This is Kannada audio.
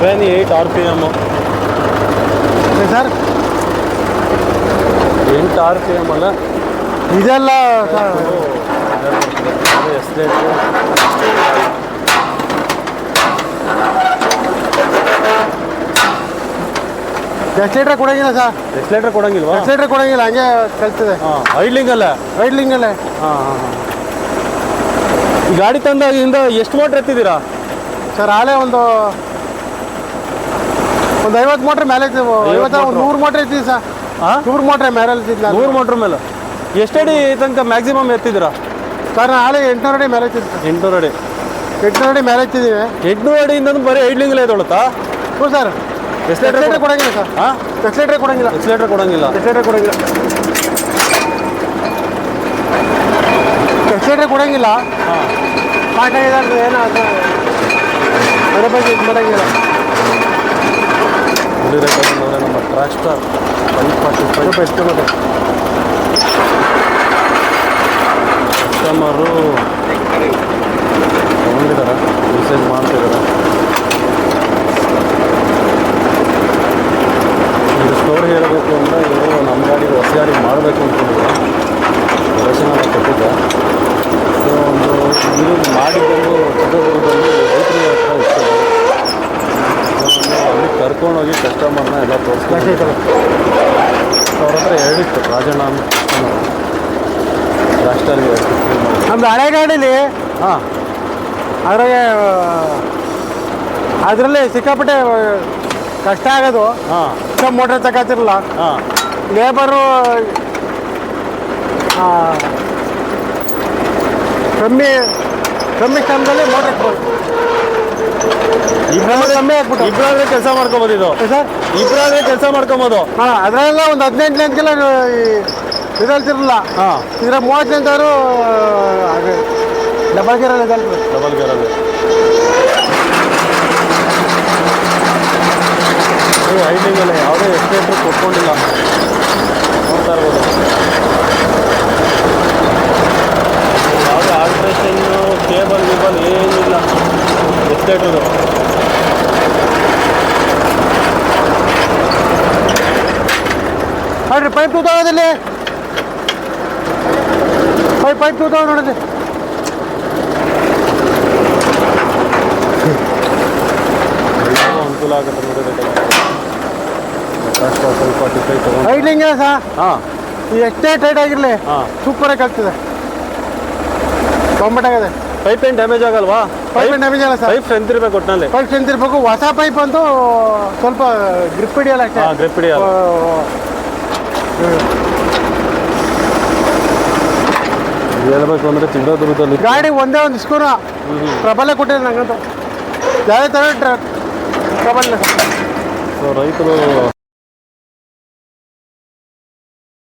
Seven eight R P M sir. ಎಂಟು ಆರ್ ಪಿ ಎಂ ಅಲ್ಲ? ಇದೆಲ್ಲ ಸರ್. ಎಸ್ಟೇಟು ಎಷ್ಟು ಲೀಟ್ರ್ ಕೊಡಂಗಿಲ್ಲ ಸರ್? ಎಕ್ಸ್ಲೇಟ್ರ್ ಕೊಡಂಗಿಲ್ಲ ಕೊಡಂಗಿಲ್ವಾ? ಎಷ್ಟು ಲೀಟ್ರ್ ಕೊಡಂಗಿಲ್ಲ ಹಂಗೆ ಕಲ್ತದೆ. ಹಾಂ ಐಡ್ಲಿಂಗ್ ಅಲ್ಲ ರೈಡ್ಲಿಂಗಲ್ಲೇ ಹಾಂ ಹಾಂ ಹಾಂ. ಈ ಗಾಡಿ ತಂದಾಗಿಂದ ಎಷ್ಟು ಮೋಟ್ರ್ ಎತ್ತಿದ್ದೀರಾ? ಸರ್ ಆಲೇ ಒಂದು ಒಂದು ಐವತ್ತು ಮೋಟ್ರ್ ಮೇಲೆ ಐವತ್ತು ಒಂದು ನೂರು ಮೋಟ್ರ್ ಐತಿ ಸರ್. ಹಾಂ ನೂರು ಮೋಟ್ರ್ ಮೇಲೆ ಐತಿದ್ಲ ನೂರು ಮೋಟ್ರ್ ಮೇಲೆ. ಎಷ್ಟಡಿ ತನಕ ಮ್ಯಾಕ್ಸಿಮಮ್ ಎತ್ತಿದ್ದೀರಾ? ಸರ್ ನಾಳೆ ಎಂಟುನೂರು ಅಡಿ ಮೇಲೆ ಐತಿದ್ದು ಎಂಟುನೂರು ಅಡಿ. ಎಂಟುನೂರು ಅಡಿ ಮೇಲೆ ಐತಿದ್ದೀವಿ ಎಂಟುನೂರು ಅಡಿಯಿಂದ ಬರೀ ಐಡ್ಲಿಂಗ್ಲೇ ಇದೊಳತಾ ಹ್ಞೂ ಸರ್. ಎಷ್ಟು ಎಷ್ಟು ಲೀಟ್ರ್ ಲೀಟ್ರ್ ಕೊಡಂಗಿಲ್ಲ ಸರ್. ಹಾಂ ಎಕ್ಸ್ಲೇಟ್ರೇ ಲೀಟ್ರ್ ಕೊಡಂಗಿಲ್ಲ. ಎಷ್ಟು ಲೀಟ್ರ್ ಕೊಡಂಗಿಲ್ಲ. ಎಷ್ಟು ಲೀಟ್ರ್ ಕೊಡಂಗಿಲ್ಲ. ಎಷ್ಟು ಲೀಟ್ರ್ ಕೊಡಂಗಿಲ್ಲ. ಹಾಂ. ಪಾಠ ಏನೋ ಅದು ಅದ್ರ ಬಗ್ಗೆ ಇದು ಮಾಡಂಗಿಲ್ಲ. ಅಂದರೆ ನಮ್ಮ Trakstar five forty five customer ತಗೊಂಡಿದ್ದಾರೆ ಮೆಸೇಜ್ ಮಾಡ್ತಿದ್ದಾರೆ. ಇದು ಸ್ಟೋರಿ ಹೇಳಬೇಕು ಅಂದರೆ ಇವರು ನಮ್ಮ ಗಾಡಿಗೆ ಹೊಸ ಗಾಡಿ ಮಾಡಬೇಕು ಅಂದ್ಕೊಂಡಿದ್ರು. ಕೊಟ್ಟಿದ್ದೆ. ಸೊ ಒಂದು ಇದು ಮಾಡಿದ್ದೊಂದು ಚಿತ್ರದುರ್ಗದಲ್ಲಿ ರೈತರಿಗೆ ಹತ್ರ ಇರ್ತದೆ ಸೊ ಅಲ್ಲಿ ಕರ್ಕೊಂಡೋಗಿ ಕಸ್ಟಮರ್ನ ಎಲ್ಲ ತೋರಿಸ್ಕೊಂಡು ಅವ್ರ ಹತ್ರ ಹೇಳಿತ್ತು ರಾಜಣ್ಣ ಲಾಸ್ಟಲ್ಲಿ ನಮ್ದು ಹಳೆ ಗಾಡೀಲಿ ಹಾಂ. ಅದ್ರಾಗೆ ಅದರಲ್ಲಿ ಸಿಕ್ಕಾಪಟ್ಟೆ ಕಷ್ಟ ಆಗೋದು. ಹಾಂ. ಚಿಕ್ಕ ಮೋಟ್ರ್ ತಗೋತಿರಲ್ಲ. ಹಾಂ. ಲೇಬರು ಕಮ್ಮಿ ಕಮ್ಮಿ ಶ್ರಮದಲ್ಲಿ ಮೋಟ್ರ್ ಇಬ್ಬರು ಕಮ್ಮಿ ಆಗ್ಬಿಟ್ಟು. ಇಬ್ಬರಾದ್ರೆ ಕೆಲಸ ಮಾಡ್ಕೊಬೋದು ಇದು ಸರ್? ಇಬ್ಬರಾದ್ರೆ ಕೆಲಸ ಮಾಡ್ಕೊಬೋದು. ಹಾ ಅದರಲ್ಲ ಒಂದು ಹದಿನೆಂಟು ಲೆಂತ್ಗೆಲ್ಲ ಇದಲ್ತಿರಲ್ಲ ಹಾಂ. ಇದ್ರ ಮೂವತ್ತು ಹಾಗೆ ಡಬಲ್ ಗೇರಲ್ಲಿ ಇದಲ್ತದೆ ಡಬಲ್ ಗೇರಲ್ಲಿ ಐಟಿಂಗಲ್ಲಿ ಯಾವುದೇ ಎಕ್ಸ್ಪೇಟ್ರು ಕೊಟ್ಕೊಂಡಿಲ್ಲ ನೋಡ್ತಾ ಇರ್ಬೋದು. ಯಾವುದೇ ಆಲ್ಟ್ರೇಷನ್ನು ಕೇಬಲ್ ಗೀಬಲ್ ಏನಿಲ್ಲ. ಎಸ್ಟೇಟ್ರದು ನೋಡ್ರಿ ಪೈಪ್ ತೂತಾವದಲ್ಲಿ ಪೈಪ್ ಪೈಪ್ ತೂತ ನೋಡಿದ್ರಿ ಅನುಕೂಲ ಆಗುತ್ತೆ ನೋಡಿದ್ರೆ ಟಿಕೈ ಸಹ ಹಾಂ. ಎಷ್ಟೇ ಟೈಟ್ ಆಗಿರಲಿ ಹಾಂ. ಆಗಿ ಆಗ್ತದೆ. ಆಗದೆ. ಪೈಪ್ ಏನು ಡ್ಯಾಮೇಜ್ ಆಗಲ್ವಾ? ಪೈಪ್ ಡ್ಯಾಮೇಜ್ ಆಗಲ್ಲ ಸರ್. ಪೈಪ್ ಸ್ಟ್ರೆಂತ್ ಇರ್ಬೇಕು ಒಟ್ಟಿನಲ್ಲಿ ಪೈಪ್ ಇರಬೇಕು ಹೊಸ ಪೈಪ್ ಅಂತೂ ಸ್ವಲ್ಪ ಗ್ರಿಪ್ ಹಿಡಿಯಲ್ಲ ಅಷ್ಟೇ. ಗ್ರಿಪ್ ಹಿಡಿಯಲ್ಲ. ಗಾಡಿ ಒಂದೇ ಒಂದು ಸ್ಕೂನ ಪ್ರಬಲ ಕೊಟ್ಟಿದೆ ನಂಗಂತೂ ಯಾವುದೇ ಥರ ಟ್ರಬಲ್ ಇಲ್ಲ ಸೊ ರೈತರು